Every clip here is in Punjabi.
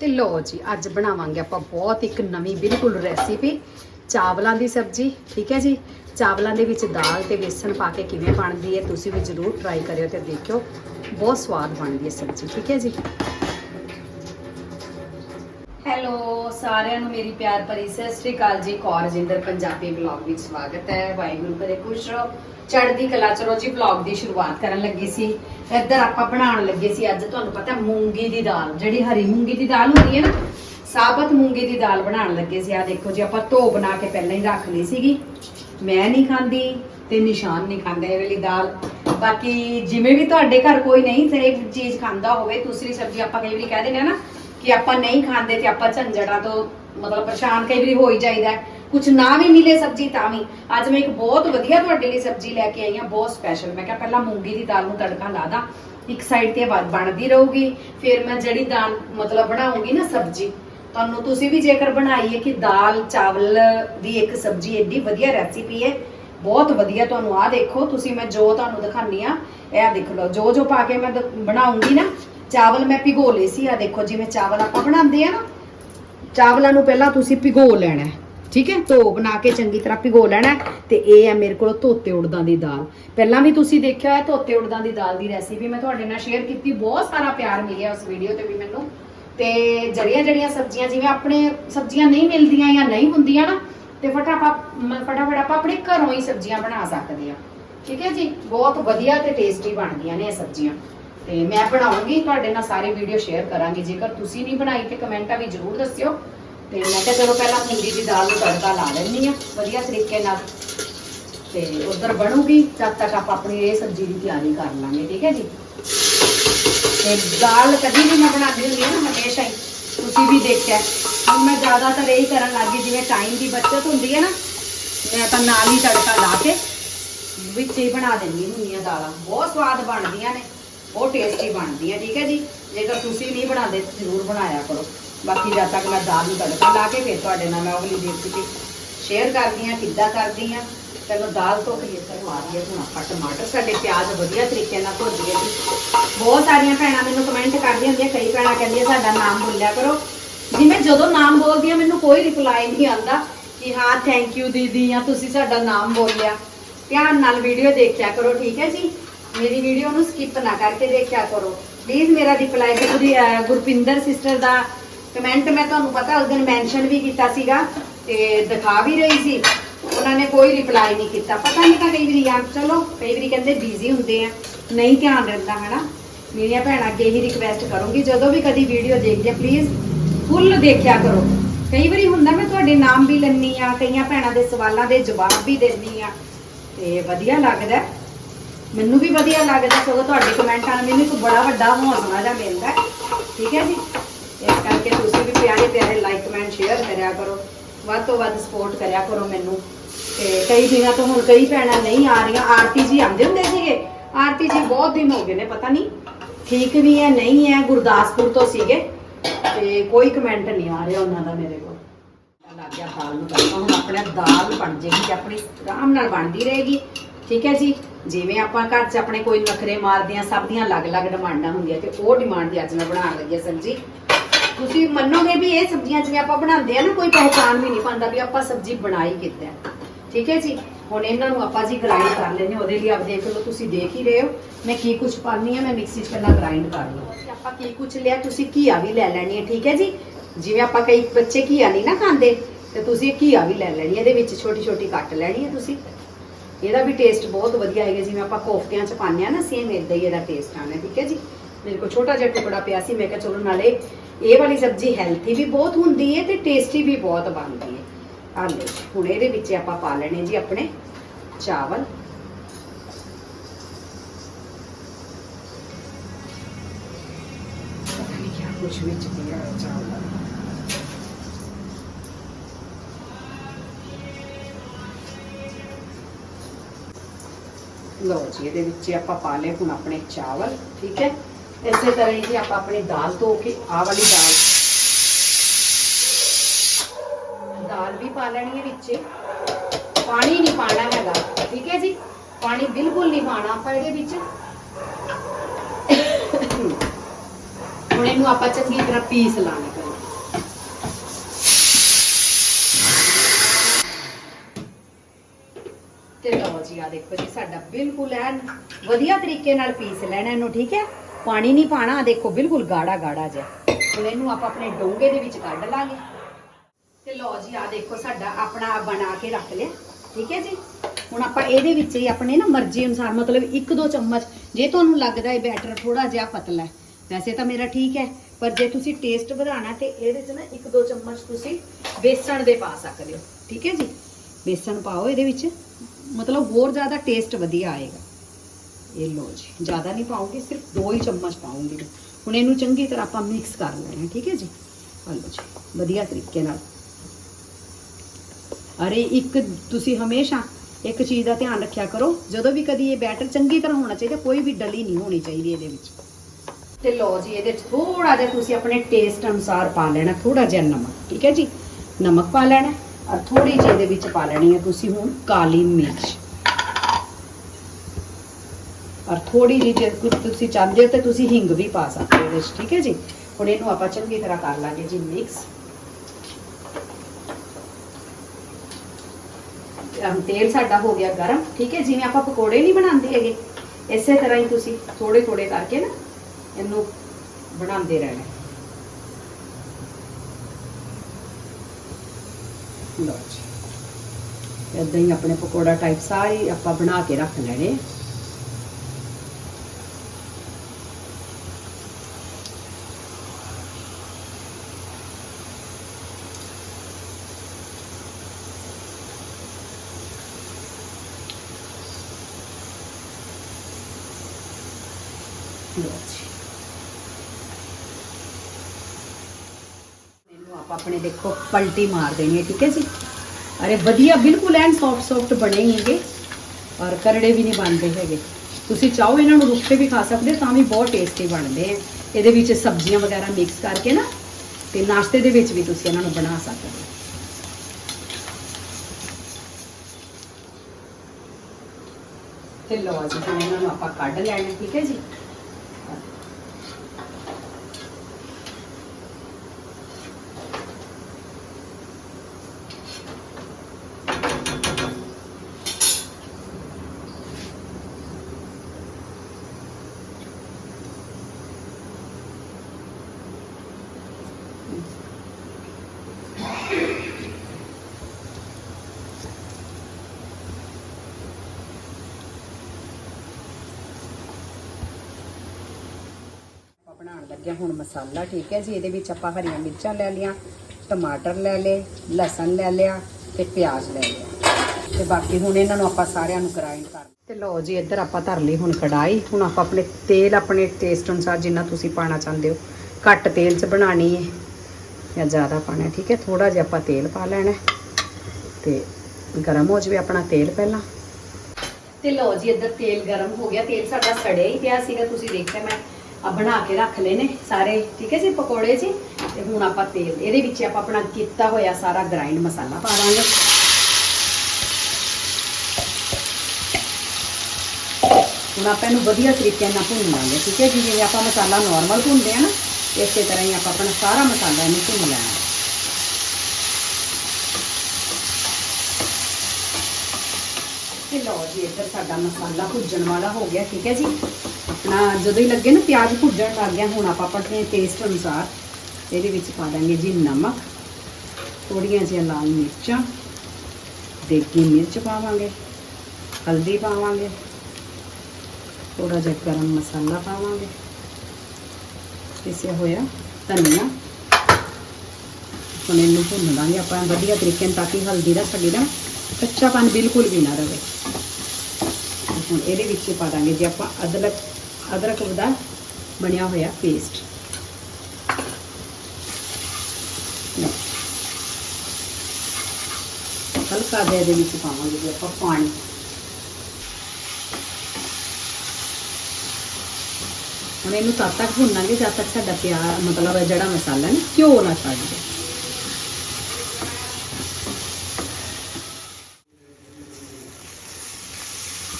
ਤੇ ਲੋ ਜੀ, ਅੱਜ ਬਣਾਵਾਂਗੇ ਆਪਾਂ ਬਹੁਤ ਇੱਕ ਨਵੀਂ ਬਿਲਕੁਲ ਰੈਸਿਪੀ ਚਾਵਲਾਂ ਦੀ ਸਬਜ਼ੀ, ਠੀਕ ਹੈ ਜੀ? ਚਾਵਲਾਂ ਦੇ ਵਿੱਚ ਦਾਲ ਤੇ ਬੇਸਣ ਪਾ ਕੇ ਕਿਵੇਂ ਬਣਦੀ ਹੈ, ਤੁਸੀਂ ਵੀ ਜ਼ਰੂਰ ਟਰਾਈ ਕਰਿਓ ਤੇ ਦੇਖਿਓ। ਬਹੁਤ ਸਵਾਦ ਬਣਦੀ ਹੈ ਸਬਜ਼ੀ, ਠੀਕ ਹੈ ਜੀ? ਸਾਰਿਆਂ ਨੂੰ ਮੇਰੀ ਪਿਆਰ ਭਰੀ ਸਤਿ ਸ੍ਰੀ ਅਕਾਲ ਜੀ। ਕੌਰ ਪੰਜਾਬੀ ਵਲੌਗ ਵਿੱਚ ਸਵਾਗਤ ਹੈ। ਵਾਹਿਗੁਰੂ ਕਰੇ ਖੁਸ਼ ਰਹੋ। ਚੜ੍ਹਦੀ ਕਲਾ ਚ ਜੀ। ਵਲੌਗ ਦੀ ਸ਼ੁਰੂਆਤ ਕਰਨ ਲੱਗੀ ਸੀ। ਇੱਧਰ ਆਪਾਂ ਬਣਾਉਣ ਲੱਗੇ ਸੀ ਅੱਜ। ਤੁਹਾਨੂੰ ਪਤਾ ਮੂੰਗੀ ਦੀ ਦਾਲ। ਜਿਹੜੀ ਹਰੀ ਮੂੰਗੀ ਦੀ ਦਾਲ ਹੁੰਦੀ ਹੈ ਨਾ, ਸਾਬਤ ਮੂੰਗੀ ਦੀ ਦਾਲ ਬਣਾਉਣ ਲੱਗੇ ਸੀ। ਆ ਦੇਖੋ ਜੀ, ਆਪਾਂ ਧੋ ਬਣਾ ਕੇ ਪਹਿਲਾਂ ਹੀ ਰੱਖ ਲਈ ਸੀਗੀ। ਮੈਂ ਨਹੀਂ ਖਾਂਦੀ ਤੇ ਨਿਸ਼ਾਨ ਨਹੀਂ ਖਾਂਦਾ ਇਹ ਵਾਲੀ ਦਾਲ। ਬਾਕੀ ਜਿਵੇਂ ਵੀ ਤੁਹਾਡੇ ਘਰ ਕੋਈ ਨਹੀਂ ਤੇ ਇੱਕ ਚੀਜ਼ ਖਾਂਦਾ ਹੋਵੇ। ਦੂਸਰੀ ਸਬਜ਼ੀ ਆਪਾਂ ਕਈ ਵਾਰੀ ਕਹਿ ਦਿੰਦੇ ਆ ਨਾ ਕਿ ਆਪਾਂ ਨਹੀਂ ਖਾਂਦੇ ਤੇ ਆਪਾਂ ਝੰਜੜਾਂ ਤੋਂ ਮਤਲਬ ਪਰੇਸ਼ਾਨ ਕਈ ਵਾਰੀ ਹੋ ਹੀ ਜਾਈਦਾ ਕੁਝ ਨਾ ਵੀ ਮਿਲੇ ਸਬਜ਼ੀ ਤਾਂ ਵੀ। ਅੱਜ ਮੈਂ ਇੱਕ ਬਹੁਤ ਵਧੀਆ ਤੁਹਾਡੇ ਲਈ ਸਬਜ਼ੀ ਲੈ ਕੇ ਆਈ ਹਾਂ, ਬਹੁਤ ਸਪੈਸ਼ਲ ਮੈਂ ਕਿਹਾ ਪਹਿਲਾਂ ਮੂੰਗੀ ਦੀ ਦਾਲ ਨੂੰ ਤੜਕਾ ਲਾ ਦਾਂ। ਇੱਕ ਸਾਈਡ ਤੇ ਬਣਦੀ ਰਹੂਗੀ। ਫਿਰ ਮੈਂ ਜਿਹੜੀ ਦਾਲ ਮਤਲਬ ਬਣਾਉਂਗੀ ਨਾ ਸਬਜ਼ੀ, ਤੁਹਾਨੂੰ ਤੁਸੀਂ ਵੀ ਜੇਕਰ ਬਣਾਈ ਕਿ ਦਾਲ, ਚਾਵਲ ਦੀ ਇੱਕ ਸਬਜ਼ੀ ਏਡੀ ਵਧੀਆ ਰੈਸਿਪੀ ਹੈ। ਬਹੁਤ ਵਧੀਆ ਤੁਹਾਨੂੰ ਆ ਦੇਖੋ, ਤੁਸੀਂ ਮੈਂ ਜੋ ਤੁਹਾਨੂੰ ਦਿਖਾਨੀ ਆ ਇਹ ਦੇਖ ਲਓ, ਜੋ ਜੋ ਪਾ ਕੇ ਮੈਂ ਬਣਾਉਂਗੀ ਨਾ ਚਾਵਲ ਮੈਂ ਭਿਗੋ ਲਏ ਸੀ, ਆ ਦੇਖੋ ਜਿਵੇਂ ਚਾਵਲ ਆਪਾਂ ਬਣਾਉਂਦੇ ਆ ਨਾ, ਚਾਵਲਾਂ ਨੂੰ ਪਹਿਲਾਂ ਤੁਸੀਂ ਭਿਗੋ ਲੈਣਾ ਠੀਕ ਹੈ? ਧੋ ਬਣਾ ਕੇ ਚੰਗੀ ਤਰ੍ਹਾਂ ਭਿਗੋ ਲੈਣਾ ਤੇ ਇਹ ਹੈ ਮੇਰੇ ਕੋਲ ਧੋਤੇ ਉੜਦਾਂ ਦੀ ਦਾਲ। ਪਹਿਲਾਂ ਵੀ ਤੁਸੀਂ ਦੇਖਿਆ ਹੈ ਧੋਤੇ ਉੜਦਾਂ ਦੀ ਦਾਲ ਦੀ ਰੈਸਿਪੀ ਮੈਂ ਤੁਹਾਡੇ ਨਾਲ ਸ਼ੇਅਰ ਕੀਤੀ, ਬਹੁਤ ਸਾਰਾ ਪਿਆਰ ਮਿਲਿਆ ਉਸ ਵੀਡੀਓ ਤੇ ਵੀ ਮੈਨੂੰ। ਤੇ ਜੜੀਆਂ ਜੜੀਆਂ ਸਬਜ਼ੀਆਂ, ਜਿਵੇਂ ਆਪਣੇ ਸਬਜ਼ੀਆਂ ਨਹੀਂ ਮਿਲਦੀਆਂ ਜਾਂ ਨਹੀਂ ਹੁੰਦੀਆਂ ਨਾ, ਤੇ ਫਟਾਫਟ ਮ- ਫਟਾਫਟ ਆਪਾਂ ਆਪਣੇ ਘਰੋਂ ਹੀ ਸਬਜ਼ੀਆਂ ਬਣਾ ਸਕਦੇ ਆ ਠੀਕ ਹੈ ਜੀ? ਬਹੁਤ ਵਧੀਆ ਤੇ ਟੇਸਟੀ ਬਣਦੀਆਂ ਨੇ ਇਹ ਸਬਜ਼ੀਆਂ। ਤੇ ਮੈਂ ਬਣਾਉਂਗੀ, ਤੁਹਾਡੇ ਨਾਲ ਸਾਰੀ ਵੀਡੀਓ ਸ਼ੇਅਰ ਕਰਾਂਗੀ। ਜੇਕਰ ਤੁਸੀਂ ਨਹੀਂ ਬਣਾਈ ਤੇ ਕਮੈਂਟਾਂ ਵੀ ਜ਼ਰੂਰ ਦੱਸਿਓ। ਤੇ ਮੈਂ ਕਿਹਾ ਚਲੋ ਪਹਿਲਾਂ ਮੂੰਗੀ ਦੀ ਦਾਲ ਨੂੰ ਤੜਕਾ ਲਾ ਲੈਣੀ ਆ ਵਧੀਆ ਤਰੀਕੇ ਨਾਲ। ਤੇ ਉਧਰ ਬਣੂਗੀ, ਜਦ ਤੱਕ ਆਪਾਂ ਆਪਣੀ ਇਹ ਸਬਜ਼ੀ ਦੀ ਤਿਆਰੀ ਕਰ ਲਾਂਗੇ, ਠੀਕ ਹੈ ਜੀ? ਤੇ ਦਾਲ ਕਦੀ ਵੀ ਮੈਂ ਬਣਾਉਂਦੀ ਹੁੰਦੀ ਹਾਂ ਨਾ, ਹਮੇਸ਼ਾ ਹੀ। ਤੁਸੀਂ ਵੀ ਦੇਖਿਆ। ਹੁਣ ਮੈਂ ਜ਼ਿਆਦਾਤਰ ਇਹੀ ਕਰਨ ਲੱਗੀ ਜਿਵੇਂ ਟਾਈਮ ਦੀ ਬਚਤ ਹੁੰਦੀ ਹੈ ਨਾ, ਮੈਂ ਤਾਂ ਨਾਲ ਹੀ ਤੜਕਾ ਲਾ ਕੇ ਵਿੱਚ ਹੀ ਬਣਾ ਦਿੰਦੀ ਹੁੰਦੀ ਹਾਂ ਦਾਲਾਂ। ਬਹੁਤ ਸਵਾਦ ਬਣਦੀਆਂ ਨੇ। ਬਹੁਤ ਟੇਸਟੀ ਬਣਦੀ ਹੈ ਠੀਕ ਹੈ ਜੀ? ਜੇਕਰ ਤੁਸੀਂ ਨਹੀਂ ਬਣਾਉਂਦੇ, ਜ਼ਰੂਰ ਬਣਾਇਆ ਕਰੋ। ਬਾਕੀ ਜਦ ਤੱਕ ਮੈਂ ਦਾਲ ਨੂੰ ਤੜਕਾ ਲਾ ਕੇ ਫਿਰ ਤੁਹਾਡੇ ਨਾਲ ਮੈਂ ਉਹ ਰੈਸਿਪੀ ਸ਼ੇਅਰ ਕਰਦੀ ਹਾਂ, ਕਿੱਦਾਂ ਕਰਦੀ ਹਾਂ। ਚਲੋ ਦਾਲ ਤੋਂ ਕਲੀਅਰ ਕਰਵਾ ਦਈਏ, ਹੁਣ ਆਪਾਂ ਟਮਾਟਰ, ਸਾਡੇ ਪਿਆਜ਼ ਵਧੀਆ ਤਰੀਕੇ ਨਾਲ ਭੁੱਜ ਗਏ ਜੀ। ਬਹੁਤ ਸਾਰੀਆਂ ਭੈਣਾਂ ਮੈਨੂੰ ਕਮੈਂਟ ਕਰਦੀਆਂ ਹੁੰਦੀਆਂ, ਕਈ ਭੈਣਾਂ ਕਹਿੰਦੀਆਂ, ਸਾਡਾ ਨਾਮ ਬੋਲਿਆ ਕਰੋ। ਜਿਵੇਂ ਜਦੋਂ ਨਾਮ ਬੋਲਦੀ ਆ ਮੈਨੂੰ ਕੋਈ ਰਿਪਲਾਈ ਨਹੀਂ ਆਉਂਦਾ ਕਿ ਹਾਂ ਥੈਂਕ ਯੂ ਦੀਦੀ, ਜਾਂ ਤੁਸੀਂ ਸਾਡਾ ਨਾਮ ਬੋਲਿਆ। ਧਿਆਨ ਨਾਲ ਵੀਡੀਓ ਦੇਖਿਆ ਕਰੋ, ਠੀਕ ਹੈ ਜੀ? ਮੇਰੀ ਵੀਡੀਓ ਨੂੰ ਸਕਿਪ ਨਾ ਕਰਕੇ ਦੇਖਿਆ ਕਰੋ। ਪਲੀਜ਼ ਮੇਰਾ ਰਿਪਲਾਈ ਗੁਰੀ ਗੁਰਪਿੰਦਰ ਸਿਸਟਰ ਦਾ ਕਮੈਂਟ ਮੈਂ ਤੁਹਾਨੂੰ ਪਤਾ, ਉਸ ਦਿਨ ਮੈਂਸ਼ਨ ਵੀ ਕੀਤਾ ਸੀਗਾ ਤੇ ਦਿਖਾ ਵੀ ਰਹੀ ਸੀ। ਉਹਨਾਂ ਨੇ ਕੋਈ ਰਿਪਲਾਈ ਨਹੀਂ ਕੀਤਾ। ਪਤਾ ਨਹੀਂ ਤਾਂ ਕਈ ਵਾਰੀ ਯਾਰ, ਚਲੋ, ਕਈ ਵਾਰੀ ਕਹਿੰਦੇ ਬਿਜ਼ੀ ਹੁੰਦੇ ਆ, ਨਹੀਂ ਧਿਆਨ ਰਹਿੰਦਾ ਹਨਾ? ਮੇਰੀਆਂ ਭੈਣਾਂ ਅੱਗੇ ਹੀ ਰਿਕਵੈਸਟ ਕਰੂੰਗੀ, ਜਦੋਂ ਵੀ ਕਦੀ ਵੀਡੀਓ ਦੇਖਦੇ ਆ ਪਲੀਜ਼ ਫੁੱਲ ਦੇਖਿਆ ਕਰੋ। ਕਈ ਵਾਰੀ ਹੁੰਦਾ, ਮੈਂ ਤੁਹਾਡੇ ਨਾਮ ਵੀ ਲੈਂਦੀ ਆ, ਕਈਆਂ ਭੈਣਾਂ ਦੇ ਸਵਾਲਾਂ ਦੇ ਜਵਾਬ ਵੀ ਦਿੰਦੀ ਆ, ਤੇ ਵਧੀਆ ਲੱਗਦਾ। ਮੈਨੂੰ ਵੀ ਵਧੀਆ ਲੱਗਦਾ ਸਗੋਂ ਤੁਹਾਡੇ ਕਮੈਂਟਾਂ ਨਾਲ ਮੈਨੂੰ ਇੱਕ ਬੜਾ ਵੱਡਾ ਹੌਸਲਾ ਜਿਹਾ ਮਿਲਦਾ ਠੀਕ ਹੈ ਜੀ? ਇਸ ਕਰਕੇ ਤੁਸੀਂ ਵੀ ਪਿਆਰੇ ਪਿਆਰੇ ਲਾਈਕ ਕਮੈਂਟ ਸ਼ੇਅਰ ਕਰਿਆ ਕਰੋ। ਵੱਧ ਤੋਂ ਵੱਧ ਸਪੋਰਟ ਕਰਿਆ ਕਰੋ ਮੈਨੂੰ। ਤੇ ਕਈ ਦਿਨਾਂ ਤੋਂ ਹੁਣ ਕਈ ਭੈਣਾਂ ਨਹੀਂ ਆ ਰਹੀਆਂ। ਆਰਤੀ ਜੀ ਆਉਂਦੇ ਹੁੰਦੇ ਸੀਗੇ? ਆਰਤੀ ਜੀ ਬਹੁਤ ਦਿਨ ਹੋ ਗਏ ਨੇ, ਪਤਾ ਨਹੀਂ। ਠੀਕ ਵੀ ਹੈ, ਨਹੀਂ ਹੈ, ਗੁਰਦਾਸਪੁਰ ਤੋਂ ਸੀਗੇ। ਤੇ ਕੋਈ ਕਮੈਂਟ ਨਹੀਂ ਆ ਰਿਹਾ ਉਹਨਾਂ ਦਾ ਮੇਰੇ ਕੋਲ। ਲੱਗ ਗਿਆ ਦਾਲ ਨੂੰ ਤੜਕਾ ਹੁਣ ਆਪਣੇ ਦਾਲ ਬਣ ਜੇਗੀ ਆਪਣੀ ਆਰਾਮ ਨਾਲ ਬਣਦੀ ਰਹੇਗੀ। ਠੀਕ ਹੈ ਜੀ? ਜਿਵੇਂ ਆਪਾਂ ਘਰ 'ਚ ਆਪਣੇ ਕੋਈ ਨਖਰੇ ਮਾਰਦੇ ਆ ਸਭ ਦੀਆਂ ਅਲੱਗ-ਅਲੱਗ ਡਿਮਾਂਡਾਂ ਹੁੰਦੀਆਂ ਤੇ ਉਹ ਡਿਮਾਂਡ ਦੀ ਅੱਜ ਮੈਂ ਬਣਾਉਣ ਲੱਗੀ ਹਾਂ ਸਬਜ਼ੀ। ਤੁਸੀਂ ਮੰਨੋਗੇ ਵੀ ਇਹ ਸਬਜ਼ੀਆਂ ਜਿਵੇਂ ਆਪਾਂ ਬਣਾਉਂਦੇ ਆ ਨਾ, ਕੋਈ ਪਹਿਚਾਨ ਵੀ ਨਹੀਂ ਪਾਉਂਦਾ ਵੀ ਆਪਾਂ ਸਬਜ਼ੀ ਬਣਾਈ ਕਿੱਦਾਂ ਠੀਕ ਹੈ ਜੀ? ਹੁਣ ਇਹਨਾਂ ਨੂੰ ਆਪਾਂ ਜੀ ਗ੍ਰਾਈਂਡ ਕਰ ਲੈਨੇ ਉਹਦੇ ਲਈ ਆਪ ਦੇਖ ਲਓ, ਤੁਸੀਂ ਦੇਖ ਹੀ ਰਹੇ ਹੋ, ਮੈਂ ਕੀ ਕੁਝ ਪਾਣੀ ਆ ਮੈਂ ਮਿਕਸੀ 'ਚ ਪਹਿਲਾਂ ਗ੍ਰਾਈਂਡ ਕਰ ਲਓ ਆਪਾਂ ਕੀ ਕੁਝ ਲਿਆ, ਤੁਸੀਂ ਘੀਆ ਵੀ ਲੈ ਲੈਣੀ ਹੈ, ਠੀਕ ਹੈ ਜੀ? ਜਿਵੇਂ ਆਪਾਂ ਕਈ ਬੱਚੇ ਘੀਆ ਨਹੀਂ ਨਾ ਖਾਂਦੇ, ਤੇ ਤੁਸੀਂ ਘੀਆ ਵੀ ਲੈ ਲੈਣੀ ਹੈ, ਇਹਦੇ ਵਿੱਚ ਛੋਟੀ ਛੋਟੀ ਕੱਟ ਲੈਣੀ ਹੈ ਤੁਸੀਂ। ਇਹਦਾ ਵੀ ਟੇਸਟ ਬਹੁਤ ਵਧੀਆ ਹੈਗਾ ਜਿਵੇਂ ਆਪਾਂ ਕੋਫਤਿਆਂ 'ਚ ਪਾਉਂਦੇ ਆ ਨਾ ਸੇਮ ਇਦਾਂ ਹੀ ਇਹਦਾ ਟੇਸਟ ਆਣਾ ਠੀਕ ਹੈ ਜੀ? ਮੇਰੇ ਕੋਲ ਛੋਟਾ ਜਿਹਾ ਟੁਕੜਾ ਪਿਆ ਸੀ, ਮੈਂ ਕਿਹਾ ਚਲੋ ਨਾਲੇ ਇਹ ਵਾਲੀ ਸਬਜ਼ੀ ਹੈਲਥੀ ਵੀ ਬਹੁਤ ਹੁੰਦੀ ਹੈ ਤੇ ਟੇਸਟੀ ਵੀ ਬਹੁਤ ਬਣਦੀ ਹੈ। ਆ ਲਓ ਹੁਣ ਇਹਦੇ ਵਿੱਚ ਆਪਾਂ ਪਾ ਲੈਣੇ ਜੀ ਆਪਣੇ ਚਾਵਲ। ਪਤਾ ਵਿੱਚ ਪਿਆ ਚਾਵਲ। ਲਓ ਜੀ, ਇਹਦੇ ਵਿੱਚ ਆਪਾਂ ਪਾ ਲਏ ਹੁਣ ਆਪਣੇ ਚਾਵਲ, ਠੀਕ ਹੈ? ਇਸੇ ਤਰ੍ਹਾਂ ਹੀ ਜੀ ਆਪਾਂ ਆਪਣੀ ਦਾਲ ਧੋ ਕੇ ਆਹ ਵਾਲੀ ਦਾਲ ਦਾਲ ਵੀ ਪਾ ਲੈਣੀ ਹੈ ਵਿੱਚ। ਪਾਣੀ ਨਹੀਂ ਪਾਣਾ ਹੈਗਾ, ਠੀਕ ਹੈ ਜੀ? ਪਾਣੀ ਬਿਲਕੁਲ ਨਹੀਂ ਪਾਣਾ ਆਪਾਂ ਇਹਦੇ ਵਿੱਚ। ਹੁਣ ਇਹਨੂੰ ਆਪਾਂ ਚੰਗੀ ਤਰ੍ਹਾਂ ਪੀਸ ਲਾਣੇ ਪੈਂਦੇ ਜੀ ਆ ਦੇਖੋ ਜੀ, ਸਾਡਾ ਬਿਲਕੁਲ ਐਨ ਵਧੀਆ ਤਰੀਕੇ ਨਾਲ ਪੀਸ ਲੈਣਾ ਇਹਨੂੰ, ਠੀਕ ਹੈ? ਪਾਣੀ ਨਹੀਂ ਪਾਣਾ ਦੇਖੋ, ਬਿਲਕੁਲ ਗਾੜਾ ਗਾੜਾ ਜਿਹਾ। ਹੁਣ ਇਹਨੂੰ ਆਪਾਂ ਆਪਣੇ ਡੋਂਗੇ ਦੇ ਵਿੱਚ ਕੱਢ ਲਾਂਗੇ। ਤੇ ਲਓ ਜੀ ਆ ਦੇਖੋ, ਸਾਡਾ ਆਪਣਾ ਬਣਾ ਕੇ ਰੱਖ ਲਿਆ, ਠੀਕ ਹੈ ਜੀ? ਹੁਣ ਆਪਾਂ ਇਹਦੇ ਵਿੱਚ ਹੀ ਆਪਣੇ ਨਾ ਮਰਜ਼ੀ ਅਨੁਸਾਰ, ਮਤਲਬ ਇੱਕ ਦੋ ਚਮਚ, ਜੇ ਤੁਹਾਨੂੰ ਲੱਗਦਾ ਹੈ ਬੈਟਰ ਥੋੜਾ ਜਿਹਾ ਪਤਲਾ ਹੈ, ਵੈਸੇ ਤਾਂ ਮੇਰਾ ਠੀਕ ਹੈ, ਪਰ ਜੇ ਤੁਸੀਂ ਟੇਸਟ ਵਧਾਉਣਾ ਤੇ ਇਹਦੇ 'ਚ ਨਾ ਇੱਕ ਦੋ ਚਮਚ ਤੁਸੀਂ ਬੇਸਣ ਦੇ ਪਾ ਸਕਦੇ ਹੋ, ਠੀਕ ਹੈ ਜੀ? ਬੇਸਣ ਪਾਓ ਇਹਦੇ ਵਿੱਚ। ਮਤਲਬ ਹੋਰ ਜ਼ਿਆਦਾ ਟੇਸਟ ਵਧੀਆ ਆਏਗਾ। ਇਹ ਲਓ ਜੀ, ਜ਼ਿਆਦਾ ਨਹੀਂ ਪਾਉਂਗੇ ਸਿਰਫ ਦੋ ਹੀ ਚਮਚ ਪਾਉਂਗੇ ਹੁਣ ਇਹਨੂੰ ਚੰਗੀ ਤਰ੍ਹਾਂ ਆਪਾਂ ਮਿਕਸ ਕਰ ਲੈਣਾ, ਠੀਕ ਹੈ ਜੀ? ਆ ਜੀ, ਵਧੀਆ ਤਰੀਕੇ ਨਾਲ। ਅਰੇ ਇੱਕ, ਤੁਸੀਂ ਹਮੇਸ਼ਾ ਇੱਕ ਚੀਜ਼ ਦਾ ਧਿਆਨ ਰੱਖਿਆ ਕਰੋ, ਜਦੋਂ ਵੀ ਕਦੀ ਇਹ ਬੈਟਰ ਚੰਗੀ ਤਰ੍ਹਾਂ ਹੋਣਾ ਚਾਹੀਦਾ, ਕੋਈ ਵੀ ਡਲੀ ਨਹੀਂ ਹੋਣੀ ਚਾਹੀਦੀ ਇਹਦੇ ਵਿੱਚ। ਤੇ ਲੋ ਜੀ, ਇਹਦੇ 'ਚ ਥੋੜਾ ਜਿਹਾ ਤੁਸੀਂ ਆਪਣੇ ਟੇਸਟ ਅਨੁਸਾਰ ਪਾ ਲੈਣਾ ਥੋੜਾ ਜਿਹਾ ਨਮਕ, ਠੀਕ ਹੈ ਜੀ? ਨਮਕ ਪਾ ਲੈਣਾ। ਔਰ ਥੋੜੀ ਜਿਹੀ ਇਹਦੇ ਵਿੱਚ ਪਾ ਲੈਣੀ ਹੈ ਤੁਸੀਂ ਹੁਣ ਕਾਲੀ ਮਿਰਚ। ਔਰ ਥੋੜੀ ਜਿਹੀ ਜੇ ਕੁ- ਤੁਸੀਂ ਚਾਹੁੰਦੇ ਹੋ ਤਾਂ ਤੁਸੀਂ ਹਿੰਗ ਵੀ ਪਾ ਸਕਦੇ ਹੋ ਇਹਦੇ 'ਚ ਠੀਕ ਹੈ ਜੀ? ਹੁਣ ਇਹਨੂੰ ਆਪਾਂ ਚੰਗੀ ਤਰ੍ਹਾਂ ਕਰ ਲਾਂਗੇ ਜੀ ਮਿਕਸ। ਤੇਲ ਸਾਡਾ ਹੋ ਗਿਆ ਗਰਮ, ਠੀਕ ਹੈ? ਜਿਵੇਂ ਆਪਾਂ ਪਕੌੜੇ ਨਹੀਂ ਬਣਾਉਂਦੇ ਹੈਗੇ, ਇਸੇ ਤਰ੍ਹਾਂ ਹੀ ਤੁਸੀਂ ਥੋੜੇ ਥੋੜੇ ਕਰਕੇ ਨਾ ਇਹਨੂੰ ਬਣਾਉਂਦੇ ਰਹਿਣਾ। ਲਓ ਜੀ। ਇਦਾਂ ਹੀ ਆਪਣੇ ਪਕੌੜਾ ਟਾਈਪ ਸਾਰੇ ਆਪਾਂ ਬਣਾ ਕੇ ਰੱਖ ਲੈਣੇ ਲਓ ਜੀ ਇਹਨੂੰ ਆਪਾਂ ਆਪਣੇ ਦੇਖੋ ਪਲਟੀ ਮਾਰ ਦੇਣੀ ਹੈ, ਠੀਕ ਹੈ ਜੀ? ਅਰੇ ਵਧੀਆ, ਬਿਲਕੁਲ ਐਨ ਸੌਫਟ ਸੌਫਟ ਬਣੇ ਹੈਗੇ। ਔਰ ਕਰੜੇ ਵੀ ਨਹੀਂ ਬਣਦੇ ਹੈਗੇ। ਤੁਸੀਂ ਚਾਹੋ ਇਹਨਾਂ ਨੂੰ ਰੁੱਖੇ ਵੀ ਖਾ ਸਕਦੇ ਹੋ ਤਾਂ ਵੀ ਬਹੁਤ ਟੇਸਟੀ ਬਣਦੇ ਆ। ਇਹਦੇ ਵਿੱਚ ਸਬਜ਼ੀਆਂ ਵਗੈਰਾ ਮਿਕਸ ਕਰਕੇ ਨਾ, ਤੇ ਨਾਸ਼ਤੇ ਦੇ ਵਿੱਚ ਵੀ ਤੁਸੀਂ ਇਹਨਾਂ ਨੂੰ ਬਣਾ ਸਕਦੇ ਹੋ। ਤੇ ਲਓ ਜੀ, ਹੁਣ ਇਹਨਾਂ ਨੂੰ ਆਪਾਂ ਕੱਢ ਲੈਣਾ, ਠੀਕ ਹੈ ਜੀ? ਬਣਾਉਣ ਲੱਗਿਆ। ਹੁਣ ਮਸਾਲਾ ਠੀਕ ਹੈ ਜੀ, ਇਹਦੇ ਵਿੱਚ ਆਪਾਂ ਹਰੀਆਂ ਮਿਰਚਾਂ ਲੈ ਲੀਆਂ ਟਮਾਟਰ ਲੈ ਲਏ, ਲਸਣ ਲੈ ਲਿਆ ਤੇ ਪਿਆਜ਼ ਲੈ ਲਿਆ। ਤੇ ਬਾਕੀ ਹੁਣ ਇਹਨਾਂ ਨੂੰ ਆਪਾਂ ਸਾਰਿਆਂ ਨੂੰ ਗ੍ਰਾਈਂਡ ਕਰ ਤੇ ਲਓ ਜੀ, ਇੱਧਰ ਆਪਾਂ ਧਰ ਲਈ ਹੁਣ ਕੜਾਈ ਹੁਣ ਆਪਾਂ ਆਪਣੇ ਤੇਲ ਆਪਣੇ ਟੇਸਟ ਅਨੁਸਾਰ ਜਿੰਨਾ ਤੁਸੀਂ ਪਾਣਾ ਚਾਹੁੰਦੇ ਹੋ, ਘੱਟ ਤੇਲ 'ਚ ਬਣਾਣੀ ਹੈ ਜਾਂ ਜ਼ਿਆਦਾ ਪਾਣਾ ਠੀਕ ਹੈ? ਥੋੜਾ ਜਿਹਾ ਆਪਾਂ ਤੇਲ ਪਾ ਲੈਣਾ ਹੈ ਤੇ ਗਰਮ ਹੋ ਜਾਵੇ ਆਪਣਾ ਤੇਲ ਪਹਿਲਾਂ। ਤੇ ਲਓ ਜੀ, ਇੱਧਰ ਤੇਲ ਗਰਮ ਹੋ ਗਿਆ। ਤੇਲ ਸਾਡਾ ਸੜਿਆ ਹੀ ਪਿਆ ਸੀਗਾ, ਤੁਸੀਂ ਦੇਖਿਆ ਮੈਂ ਆ ਬਣਾ ਕੇ ਰੱਖ ਲਏ ਨੇ ਸਾਰੇ, ਠੀਕ ਹੈ ਜੀ, ਪਕੌੜੇ ਜੀ। ਤੇ ਹੁਣ ਆਪਾਂ ਤੇਲ, ਇਹਦੇ ਵਿੱਚ ਆਪਾਂ ਆਪਣਾ ਕੀਤਾ ਹੋਇਆ ਸਾਰਾ ਗ੍ਰਾਈਂਡ ਮਸਾਲਾ ਪਾ ਦਾਂਗੇ। ਹੁਣ ਆਪਾਂ ਇਹਨੂੰ ਵਧੀਆ ਤਰੀਕੇ ਨਾਲ ਭੁੰਨ ਲਾਂਗੇ, ਠੀਕ ਹੈ ਜੀ। ਜਿਵੇਂ ਆਪਾਂ ਮਸਾਲਾ ਨਾਰਮਲ ਭੁੰਨਦੇ ਆ ਨਾ, ਇਸੇ ਤਰ੍ਹਾਂ ਹੀ ਆਪਾਂ ਆਪਣਾ ਸਾਰਾ ਮਸਾਲਾ ਇਹਨੂੰ ਭੁੰਨ ਲੈਣਾ। ਤੇ ਲਓ ਜੀ, ਇੱਧਰ ਸਾਡਾ ਮਸਾਲਾ ਭੁੱਜਣ ਵਾਲਾ ਹੋ ਗਿਆ, ਠੀਕ ਹੈ ਜੀ। ਆਪਣਾ ਜਦੋਂ ਹੀ ਲੱਗੇ ਨਾ ਪਿਆਜ਼ ਭੁੱਜਣ ਲੱਗ ਗਿਆ, ਹੁਣ ਆਪਾਂ ਆਪਣੇ ਟੇਸਟ ਅਨੁਸਾਰ ਇਹਦੇ ਵਿੱਚ ਪਾ ਦਾਂਗੇ ਜੀ ਨਮਕ ਥੋੜੀਆਂ ਜਿਹੀਆਂ ਲਾਲ ਮਿਰਚਾਂ, ਦੇਗੀ ਮਿਰਚ ਪਾਵਾਂਗੇ, ਹਲਦੀ ਪਾਵਾਂਗੇ ਥੋੜਾ ਜਿਹਾ ਗਰਮ ਮਸਾਲਾ ਪਾਵਾਂਗੇ ਪਿਸਿਆ ਹੋਇਆ ਧਨੀਆ। ਹੁਣ ਇਹਨੂੰ ਭੁੰਨ ਲਾਂਗੇ ਆਪਾਂ ਵਧੀਆ ਤਰੀਕੇ ਨਾਲ ਤਾਂ ਕਿ ਹਲਦੀ ਦਾ ਸਾਡੀ ਨਾ ਕੱਚਾਪਨ ਬਿਲਕੁਲ ਵੀ ਨਾ ਰਹੇ। ਹੁਣ ਇਹਦੇ ਵਿੱਚ ਪਾ ਦਾਂਗੇ ਜੇ ਆਪਾਂ ਅਦਰਕ ਅਦਰਕ ਦਾ ਬਣਿਆ ਹੋਇਆ ਪੇਸਟ ਹਲਕਾ ਜਿਹਾ ਇਹਦੇ ਵਿੱਚ ਪਾਵਾਂਗੇ ਜੀ ਆਪਾਂ ਪਾਣੀ। ਹੁਣ ਇਹਨੂੰ ਤਦ ਤੱਕ ਭੁੰਨਾਂਗੇ ਜਦ ਤੱਕ ਸਾਡਾ ਪਿਆ ਮਤਲਬ ਜਿਹੜਾ ਮਸਾਲਾ ਨੇ ਘਿਓ ਨਾ ਛੱਡ ਦੇ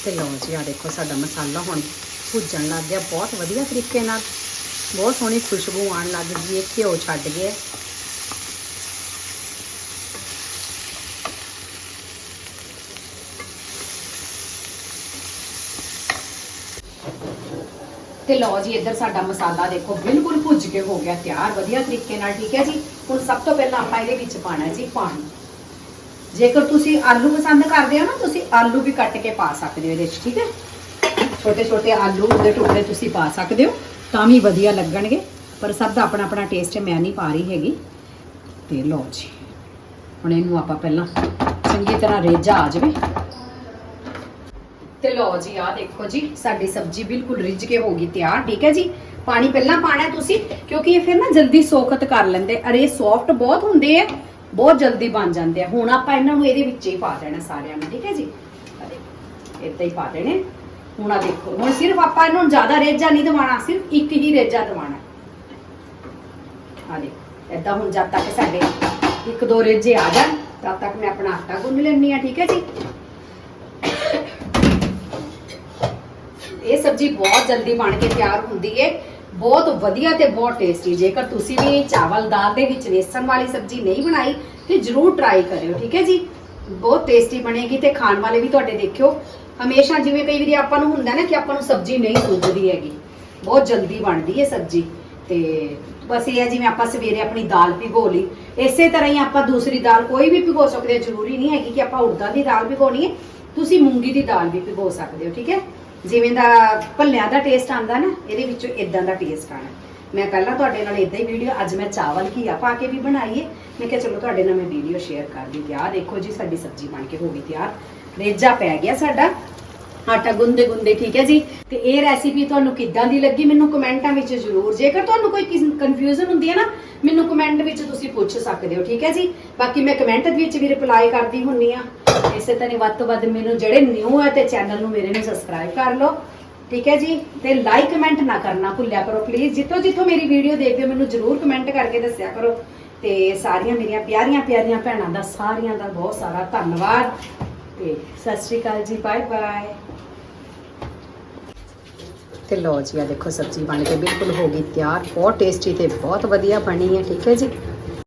ਤੇ ਲਓ ਜੀ ਆ ਦੇਖੋ ਸਾਡਾ ਮਸਾਲਾ ਹੁਣ ਭੁੱਜਣ ਲੱਗ ਗਿਆ ਬਹੁਤ ਵਧੀਆ ਤਰੀਕੇ ਨਾਲ। ਬਹੁਤ ਸੋਹਣੀ ਖੁਸ਼ਬੂ ਆਉਣ ਲੱਗ ਗਈ ਹੈ, ਘਿਓ ਛੱਡ ਗਿਆ। ਤੇ ਲਓ ਜੀ, ਇੱਧਰ ਸਾਡਾ ਮਸਾਲਾ ਦੇਖੋ, ਬਿਲਕੁਲ ਭੁੱਜ ਕੇ ਹੋ ਗਿਆ, ਤਿਆਰ, ਵਧੀਆ ਤਰੀਕੇ ਨਾਲ, ਠੀਕ ਹੈ ਜੀ? ਹੁਣ ਸਭ ਤੋਂ ਪਹਿਲਾਂ ਆਪਾਂ ਇਹਦੇ ਵਿੱਚ ਪਾਣਾ ਜੀ ਪਾਣੀ। ਜੇਕਰ ਤੁਸੀਂ ਆਲੂ ਪਸੰਦ ਕਰਦੇ ਹੋ ਨਾ, ਤੁਸੀਂ ਆਲੂ ਵੀ ਕੱਟ ਕੇ ਪਾ ਸਕਦੇ ਹੋ ਇਹਦੇ ਵਿੱਚ, ਠੀਕ ਹੈ? ਛੋਟੇ ਛੋਟੇ ਆਲੂ ਦੇ ਟੁਕੜੇ ਤੁਸੀਂ ਪਾ ਸਕਦੇ ਹੋ, ਤਾਂ ਵੀ ਵਧੀਆ ਲੱਗਣਗੇ। ਪਰ ਸਭ ਦਾ ਆਪਣਾ ਆਪਣਾ ਟੇਸਟ ਹੈ, ਮੈਂ ਨਹੀਂ ਪਾ ਰਹੀ ਹੈਗੀ। ਤੇ ਲਓ ਜੀ, ਹੁਣ ਇਹਨੂੰ ਆਪਾਂ ਪਹਿਲਾਂ ਚੰਗੀ ਤਰ੍ਹਾਂ ਰੇਜਾ ਆ ਜਾਵੇ। ਤੇ ਲਓ ਜੀ, ਆਹ ਦੇਖੋ ਜੀ, ਸਾਡੀ ਸਬਜ਼ੀ ਬਿਲਕੁਲ ਰਿੱਝ ਕੇ ਹੋ ਗਈ ਤਿਆਰ, ਠੀਕ ਹੈ ਜੀ? ਪਾਣੀ ਪਹਿਲਾਂ ਪਾਣਾ ਤੁਸੀਂ, ਕਿਉਂਕਿ ਇਹ ਫਿਰ ਨਾ ਜਲਦੀ ਸੋਖਤ ਕਰ ਲੈਂਦੇ। ਅਰੇ ਸੌਫਟ ਬਹੁਤ ਹੁੰਦੇ ਆ, ਬਹੁਤ ਜਲਦੀ ਬਣ ਜਾਂਦੇ ਆ। ਹੁਣ ਆਪਾਂ ਇਹਨਾਂ ਨੂੰ ਇਹਦੇ ਵਿੱਚ ਹੀ ਪਾ ਦੇਣਾ ਸਾਰਿਆਂ ਨੂੰ, ਠੀਕ ਹੈ ਜੀ? ਆ ਦੇਖੋ, ਇੱਦਾਂ ਹੀ ਪਾ ਦੇਣੇ। ਹੁਣ ਆ ਦੇਖੋ, ਹੁਣ ਸਿਰਫ ਆਪਾਂ ਇਹਨੂੰ ਜ਼ਿਆਦਾ ਰੇਜਾ ਨਹੀਂ ਦਵਾਣਾ ਸਿਰਫ ਇੱਕ ਹੀ ਰੇਜਾ ਦਵਾਣਾ ਆ ਦੇਖੋ, ਏਦਾਂ ਹੁਣ ਜਦ ਤੱਕ ਸਾਡੇ ਇੱਕ ਦੋ ਰੇਜੇ ਆ ਜਾਣ, ਤਦ ਤੱਕ ਮੈਂ ਆਪਣਾ ਆਟਾ ਗੁੰਨ ਲੈਣੀ ਆ ਠੀਕ ਹੈ ਜੀ? ਇਹ ਸਬਜ਼ੀ ਬਹੁਤ ਜਲਦੀ ਬਣ ਕੇ ਤਿਆਰ ਹੁੰਦੀ ਹੈ ਬਹੁਤ ਵਧੀਆ ਤੇ ਬਹੁਤ ਟੇਸਟੀ ਜੇਕਰ ਤੁਸੀਂ ਵੀ ਚਾਵਲ ਦਾਲ ਦੇ ਵਿੱਚ ਵੇਸਣ ਵਾਲੀ ਸਬਜ਼ੀ ਨਹੀਂ ਬਣਾਈ, ਤੇ ਜਰੂਰ ਟਰਾਈ ਕਰਿਓ, ਠੀਕ ਹੈ ਜੀ? ਬਹੁਤ ਟੇਸਟੀ ਬਣੇਗੀ ਤੇ ਖਾਣ ਵਾਲੇ ਵੀ ਤੁਹਾਡੇ ਦੇਖਿਓ। ਹਮੇਸ਼ਾ ਜਿਵੇਂ ਕਈ ਵਾਰੀ ਆਪਾਂ ਨੂੰ ਹੁੰਦਾ ਨਾ ਕਿ ਆਪਾਂ ਨੂੰ ਸਬਜ਼ੀ ਨਹੀਂ ਸੁੱਝਦੀ ਹੈਗੀ। ਬਹੁਤ ਜਲਦੀ ਬਣਦੀ ਏ ਸਬਜ਼ੀ। ਤੇ ਬਸ ਇਹ ਹੈ ਜਿਵੇਂ ਆਪਾਂ ਸਵੇਰੇ ਆਪਣੀ ਦਾਲ ਭਿਗੋ ਲਈ। ਇਸੇ ਤਰ੍ਹਾਂ ਹੀ ਆਪਾਂ ਦੂਸਰੀ ਦਾਲ ਕੋਈ ਵੀ ਭਿਗੋ ਸਕਦੇ ਹਾਂ। ਜ਼ਰੂਰੀ ਨਹੀਂ ਹੈਗੀ ਕਿ ਆਪਾਂ ਉੜਦਾਂ ਦੀ ਦਾਲ ਭਿਗੋਣੀ ਹੈ। ਤੁਸੀਂ ਮੂੰਗੀ ਦੀ ਦਾਲ ਵੀ ਭਿਗੋ ਸਕਦੇ ਹੋ, ਠੀਕ ਹੈ? ਜਿਵੇਂ ਦਾ ਭੱਲਿਆਂ ਦਾ ਟੇਸਟ ਆਂਦਾ ਨਾ, ਇਹਦੇ ਵਿੱਚੋਂ ਇਦਾਂ ਦਾ ਟੇਸਟ ਆਣਾ ਮੈਂ ਪਹਿਲਾਂ ਤੁਹਾਡੇ ਨਾਲ ਇਦਾਂ ਹੀ ਵੀਡੀਓ ਅੱਜ ਮੈਂ ਚਾਵਲ ਘੀਆ ਪਾ ਕੇ ਵੀ ਬਣਾਈ ਹੈ। ਮੈਂ ਕਿਹਾ ਚਲੋ ਤੁਹਾਡੇ ਨਾਲ ਮੈਂ ਵੀਡੀਓ ਸ਼ੇਅਰ ਕਰਦੀ ਦਿੱਤੀ ਆ ਦੇਖੋ ਜੀ, ਸਾਡੀ ਸਬਜ਼ੀ ਬਣ ਕੇ ਹੋ ਗਈ ਤਿਆਰ। ਰੇਜਾ ਪੈ ਗਿਆ ਸਾਡਾ। ਆਟਾ ਗੁੰਦੇ ਗੁੰਦੇ, ਠੀਕ ਹੈ ਜੀ? ਤੇ ਇਹ ਰੈਸਿਪੀ ਤੁਹਾਨੂੰ ਕਿੱਦਾਂ ਦੀ ਲੱਗੀ? ਮੈਨੂੰ ਕਮੈਂਟਾਂ ਵਿੱਚ ਜ਼ਰੂਰ, ਜੇਕਰ ਤੁਹਾਨੂੰ ਕੋਈ ਕਨਫਿਊਜ਼ਨ ਹੁੰਦੀ ਹੈ ਨਾ, ਮੈਨੂੰ ਕਮੈਂਟ ਵਿੱਚ ਤੁਸੀਂ ਪੁੱਛ ਸਕਦੇ ਹੋ, ਠੀਕ ਹੈ ਜੀ? ਬਾਕੀ ਮੈਂ ਕਮੈਂਟ ਵਿੱਚ ਵੀ ਰਿਪਲਾਈ ਕਰਦੀ ਹੁੰਨੀ ਆ ਇਸੇ ਤਰ੍ਹਾਂ ਵੱਧ ਤੋਂ ਵੱਧ ਮੈਨੂੰ ਜਿਹੜੇ ਨਿਊ ਹੈ ਤੇ ਚੈਨਲ ਨੂੰ ਮੇਰੇ ਨੂੰ ਸਬਸਕ੍ਰਾਈਬ ਕਰ ਲਓ, ਠੀਕ ਹੈ ਜੀ? ਤੇ ਲਾਈਕ ਕਮੈਂਟ ਨਾ ਕਰਨਾ ਭੁੱਲਿਆ ਕਰੋ ਪਲੀਜ਼ ਜਿੱਥੋਂ ਜਿੱਥੋਂ ਮੇਰੀ ਵੀਡੀਓ ਦੇਖਦੇ ਹੋ, ਮੈਨੂੰ ਜ਼ਰੂਰ ਕਮੈਂਟ ਕਰਕੇ ਦੱਸਿਆ ਕਰੋ। ਤੇ ਸਾਰੀਆਂ ਮੇਰੀਆਂ ਪਿਆਰੀਆਂ ਪਿਆਰੀਆਂ ਭੈਣਾਂ ਦਾ, ਸਾਰਿਆਂ ਦਾ ਬਹੁਤ ਸਾਰਾ ਧੰਨਵਾਦ। ਤੇ ਸਤਿ ਸ਼੍ਰੀ ਅਕਾਲ ਜੀ, ਬਾਏ ਬਾਏ। ਤੇ ਲੋ ਜੀ ਆ ਦੇਖੋ ਸਬਜ਼ੀ ਬਣ ਕੇ ਬਿਲਕੁਲ ਹੋ ਗਈ ਤਿਆਰ, ਬਹੁਤ ਟੇਸਟੀ ਤੇ ਬਹੁਤ ਵਧੀਆ ਬਣੀ ਹੈ, ਠੀਕ ਹੈ ਜੀ?